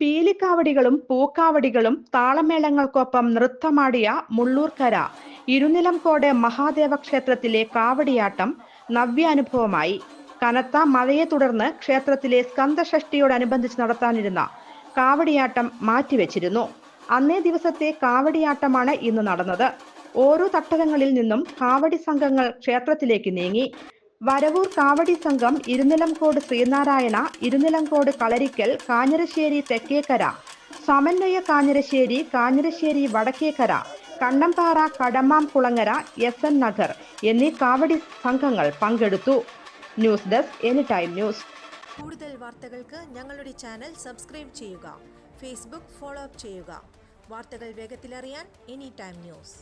പീലിക്കാവടികളും പൂക്കാവടികളും താളമേളങ്ങൾക്കൊപ്പം നൃത്തമാടിയ മുള്ളൂർക്കര ഇരുനിലംകോട് മഹാദേവ ക്ഷേത്രത്തിലെ കാവടിയാട്ടം നവ്യാനുഭവമായി. കനത്ത മഴയെ തുടർന്ന് ക്ഷേത്രത്തിലെ സ്കന്ദഷഷ്ടിയോടനുബന്ധിച്ച് നടത്താനിരുന്ന കാവടിയാട്ടം മാറ്റിവെച്ചിരുന്നു. അന്നേ ദിവസത്തെ കാവടിയാട്ടമാണ് ഇന്ന് നടന്നത്. ഓരോ തട്ടകങ്ങളിൽ നിന്നും കാവടി സംഘങ്ങൾ ക്ഷേത്രത്തിലേക്ക് നീങ്ങി. വരവൂർ കാവടി സംഘം ഇരുനിലംകോട് ശ്രീനാരായണ ഇരുനിലംകോട് കളരിക്കൽ കാഞ്ഞിരശ്ശേരി തെക്കേക്കര സമന്വയ കാഞ്ഞിരശ്ശേരി കാഞ്ഞിരശ്ശേരി വടക്കേക്കര കണ്ണമ്പാറ കടമാം കുളങ്ങര എസ് എൻ നഗർ എന്നീ കാവടി സംഘങ്ങൾ പങ്കെടുത്തു. News desk any time news. കൂടുതൽ വാർത്തകൾക്ക് ഞങ്ങളുടെ ചാനൽ സബ്സ്ക്രൈബ് ചെയ്യുക. ഫേസ്ബുക്ക് ഫോളോ അപ്പ് ചെയ്യുക. വാർത്തകൾ വേഗത്തിലറിയാൻ എനി ടൈം ന്യൂസ്.